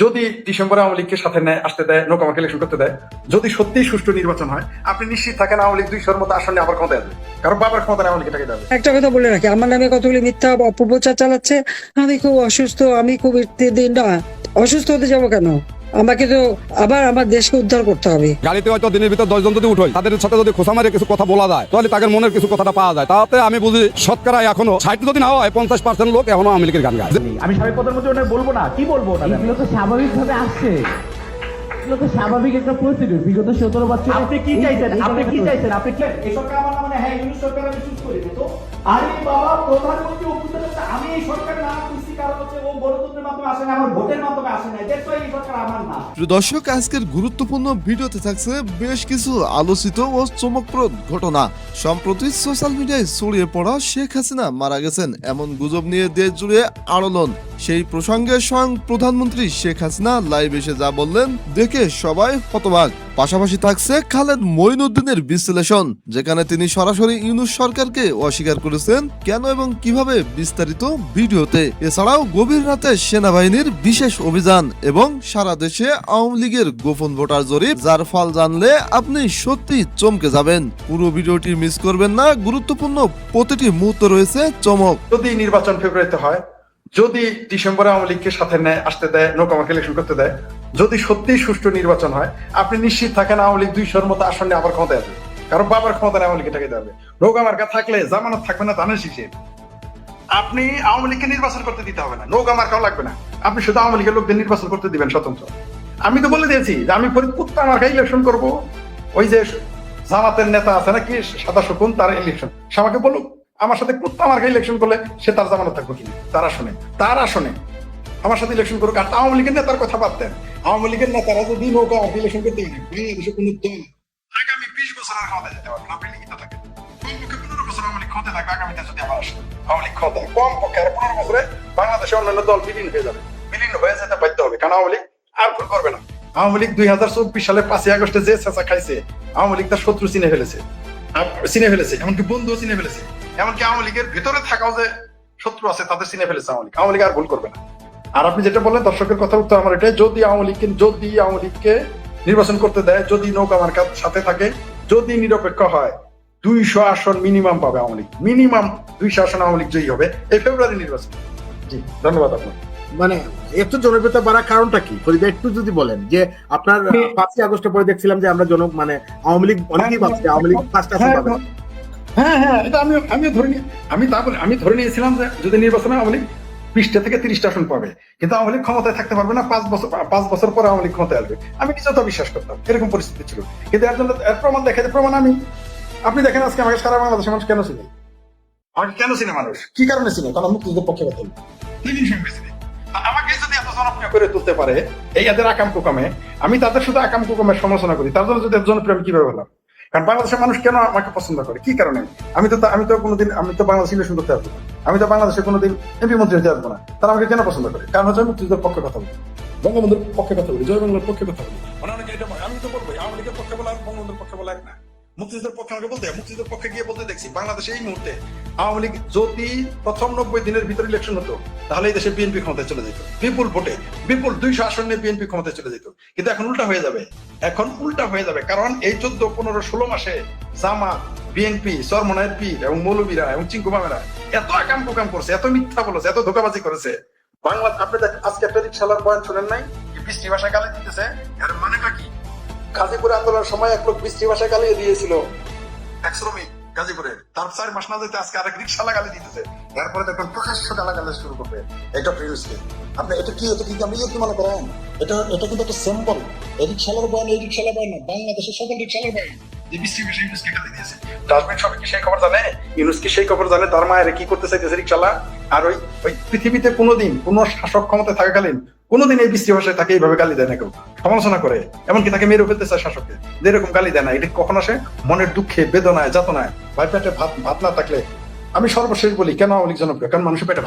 যদি ডিসেম্বরে আওয়ামী লীগকে সাথে নেয়, আসতে দেয় নৌকামাকে ইলেকশন করতে দেয়, যদি সত্যিই সুষ্ঠু নির্বাচন হয়, আপনি নিশ্চিত থাকেন আওয়ামী লীগ দুইশোর মতো আসনে আবার ক্ষমতা আসবে। কারণ বাবার ক্ষমতা আওয়ামী লীগ এটাকে যাবে একটা কথা বলে রাখি, আমার নামে কতগুলি মিথ্যা অপপ্রচার চালাচ্ছে? আমি খুব অসুস্থ, আমি খুব দিন না অসুস্থ হতে যাব কেন? আমাকে তো আবার আমার দেশকে উদ্ধার করতে হবে। গাড়িতে হয়তো দিনের ভিতর দশ দশজন যদি উঠোয় তাদের সাথে যদি খোসা মারে কিছু কথা বলা যায় তাহলে তাদের মনের কিছু কথাটা পাওয়া যায়। তাতে আমি বুঝি শতকরা এখনও ষাট যদি না হয় পঞ্চাশ পার্সেন্ট লোক এখনও আওয়ামী লীগের গান গায়। আমি সাবেক প্রধানমন্ত্রী ওনাকে বলব না কি বলব এগুলো তো স্বাভাবিকভাবে আসছে। এগুলো তো স্বাভাবিক একটা প্রসিডিউর বিগত সতেরো বছর আপনি কি চাইছেন? আপনি কি চাইছেন? আপনি কি এই সরকার আমার মানে হ্যাঁ ইউনিট সরকার আমি চুজ করি তো আরে বাবা প্রধানমন্ত্রী আমি এই সরকার না খুশি কারণ হচ্ছে ও গণতন্ত্রের দর্শক, আজকের গুরুত্বপূর্ণ ভিডিওতে থাকছে বেশ কিছু আলোচিত ও চমকপ্রদ ঘটনা। সম্প্রতি সোশ্যাল মিডিয়ায় ছড়িয়ে পড়া শেখ হাসিনা মারা গেছেন, এমন গুজব নিয়ে দেশ জুড়ে আলোড়ন সেই প্রসঙ্গে স্বয়ং প্রধানমন্ত্রী শেখ হাসিনা লাইভ এসে যা বললেন, দেখে সবাই হতবাক। পাশাপাশি থাকছে খালেদ মঈনুদ্দিনের বিশ্লেষণ, যেখানে তিনি সরাসরি ইউনুস সরকারকে অস্বীকার করেছেন, কেন এবং কীভাবে বিস্তারিত ভিডিওতে। এছাড়াও গভীর রাতে সেনাবাহিনীর বিশেষ অভিযান এবং সারা দেশে আওয়ামী লীগের গোপন ভোটার জরিপ, যার ফল জানলে আপনি সত্যি চমকে যাবেন। পুরো ভিডিওটি মিস করবেন না, গুরুত্বপূর্ণ প্রতিটি মুহূর্ত রয়েছে চমক। যদি নির্বাচন ফেব্রুয়ারিতে হয়, যদি ডিসেম্বরে আওয়ামী লীগকে সাথে নেয়, আসতে দেয় নৌকামাকে ইলেকশন করতে দেয়, যদি সত্যিই সুষ্ঠু নির্বাচন হয়, আপনি নিশ্চিত থাকেন আওয়ামী লীগ দুইশোর মতো আসনে আবার ক্ষমতা আসবে। কারণ বাবার ক্ষমতা আওয়ামী লীগ এটাকে যাবে নৌকা মার্কা থাকলে জামানত থাকবে না, ধানের শীষে। আপনি আওয়ামী লীগকে নির্বাচন করতে দিতে হবে না। নৌকা মার্কাও লাগবে না। আপনি শুধু আওয়ামী লীগের লোকদের নির্বাচন করতে দিবেন স্বতন্ত্র। আমি তো বলে দিয়েছি যে আমি কুত্তা মার্কা ইলেকশন করব। ওই যে জামাতের নেতা আছে নাকি সাদা শকুন, তার ইলেকশন সে আমাকে বলুক, আমার সাথে কুত্তা মার্কা ইলেকশন করলে সে তার জামানত থাকবে কিনা? তার আসনে তার আসনে আমার সাথে ইলেকশন করুক। আর আওয়ামী লীগের নেতার কথা বাদ আওয়ামী লীগের নেতারা যদি নৌকা ইলেকশন করতে বাংলাদেশে কোনো দল আগামী বিশ বছর আর ক্ষমতা যেতে পারবে না। আপনি লিখিত থাকেন। কমপক্ষে পনেরো বছর আওয়ামী লীগ ক্ষমতা থাকবে। আগামীতে যদি আবার আসে। তাদের চিনে ফেলেছে আওয়ামী আর ভুল করবে না। আর আপনি যেটা বললেন, দর্শকের কথা উত্তর আমার এটাই। যদি আওয়ামী লীগকে যদি আওয়ামী লীগকে নির্বাচন করতে দেয়, যদি নৌকা মার্কার সাথে থাকে, যদি নিরপেক্ষ হয় দুইশো আসন মিনিমাম পাবে আওয়ামী লীগ। মিনিমাম দুইশো আসন আওয়ামী লীগ জয়ী হবে এই ফেব্রুয়ারি নির্বাচন। জি। ধন্যবাদ আপনার মানে এত জনপ্রিয়তা বাড়ার কারণটা কি? ফরিদা একটু যদি বলেন যে আপনার পাঁচই আগস্টের পরে দেখছিলাম যে আমরা জন মানে আওয়ামী লীগ অনেকেই ভাবছে আওয়ামী লীগ পাঁচটা আসন হ্যাঁ, পাবে। হ্যাঁ হ্যাঁ এটা আমি আমিও ধরে নিই আমি তারপরে আমি ধরে নিয়েছিলাম যে যদি নির্বাচনে আওয়ামী লীগ বিশটা থেকে তিরিশটা আসন পাবে কিন্তু আওয়ামী লীগ ক্ষমতায় থাকতে পারবে না পাঁচ বছর পাঁচ বছর পরে আওয়ামী লীগ ক্ষমতায় আসবে। আমি নিজেও তো বিশ্বাস করতাম এরকম পরিস্থিতি ছিল। কিন্তু এর জন্য এর প্রমাণ দেখাতে প্রমাণ আমি আপনি দেখেন আজকে আমাকে সারা বাংলাদেশের মানুষ কেন চিনে? আমাকে কেন চিনে মানুষ? কি কারণে চিনে? কারণ আমি মুক্তিযুদ্ধের পক্ষে কথা বলি আমাকে যদি এত জনপ্রিয় করে তুলতে পারে এই এদের আকাম কুকামে আমি তাদের শুধু আকাম কুকামের সমালোচনা করি। তার জন্য যদি জনপ্রিয় আমি কীভাবে হলাম? কারণ বাংলাদেশের মানুষ কেন আমাকে পছন্দ করে? কি কারণে? আমি তো আমি তো কোনোদিন আমি তো বাংলাদেশ ইলেকশন করতে আসব আমি তো বাংলাদেশে কোনোদিন এমপি মন্ত্রী হতে আসব না। তারা আমাকে কেন পছন্দ করে? কারণ হচ্ছে মুক্তিযুদ্ধের পক্ষে কথা বলি। বঙ্গবন্ধুর পক্ষে কথা বলি জয় বাংলার পক্ষে কথা বলি। মানে অনেকে এটা আমি তো বলব আওয়ামী লীগের পক্ষে বলা আর বঙ্গবন্ধুর পক্ষে বলা এক না। মুক্তিযুদ্ধের পক্ষে আমাকে বলতে, মুক্তিযুদ্ধের পক্ষে গিয়ে বলতে দেখছি, বাংলাদেশে এই মুহূর্তে আওয়ামী লীগ যদি প্রথম নব্বই দিনের ভিতরে ইলেকশন হতো, তাহলে এই দেশে বিএনপি ক্ষমতায় চলে যেত। বিপুল ভোটে, বিপুল দুইশো আসন নিয়ে বিএনপি ক্ষমতায় চলে যেত। কিন্তু এখন উল্টা হয়ে যাবে। এখন উল্টা হয়ে যাবে, কারণ এই চোদ্দ, পনেরো, ষোলো মাসে জামাত, বিএনপি সরমনায়ের পীর এবং মৌলবীরা এবং চিঙ্কু মামেরা এত আকাম কুকাম করছে, এত মিথ্যা বলেছে, এত ধোকাবাজি করেছে। বাংলা আপনি আজকে একটা রিক্সালার বয়ান শুনেন নাই? বৃষ্টি ভাষায় গালি দিতেছে? এর মানেটা কি? গাজীপুর আন্দোলনের সময় এক লোক বৃষ্টি ভাষায় গালিয়ে দিয়েছিল। এক শ্রমিক গাজীপুরের তার চার মাস না যেতে আজকে আরেক রিক্সালা গালি দিতেছে। এরপরে দেখবেন প্রকাশ্য গালাগালি শুরু করবে এটা প্রিয়সকে আপনি, এটা কি এটা কি আপনি কি মনে করেন? এটা এটা কিন্তু একটা সিম্বল এই রিক্সালার বয়ান, এই রিক্সালা বয়ান না, বাংলাদেশের সকল রিক্সালার বয়ান। গালি তার মায়ের কি করতে চাইতেছে রিক্সালা আর ওই পৃথিবীতে কোনোদিন কোন শাসক ক্ষমতায় থাকাকালীন কোনোদিন এই বৃষ্টি ভাষায় তাকে এইভাবে গালি দেয় না কেউ। সমালোচনা করে, এমনকি তাকে মেরে ফেলতে চায় শাসককে। যে এরকম গালি দেয় না, এটা কখন আসে? মনের দুঃখে, বেদনায়, যাতনায়। ভাই পেটে ভাত ভাত না থাকলে আমি সর্বশেষ বলি, কেন লীগ জনপ্রিয়? কারণ মানুষের পেটে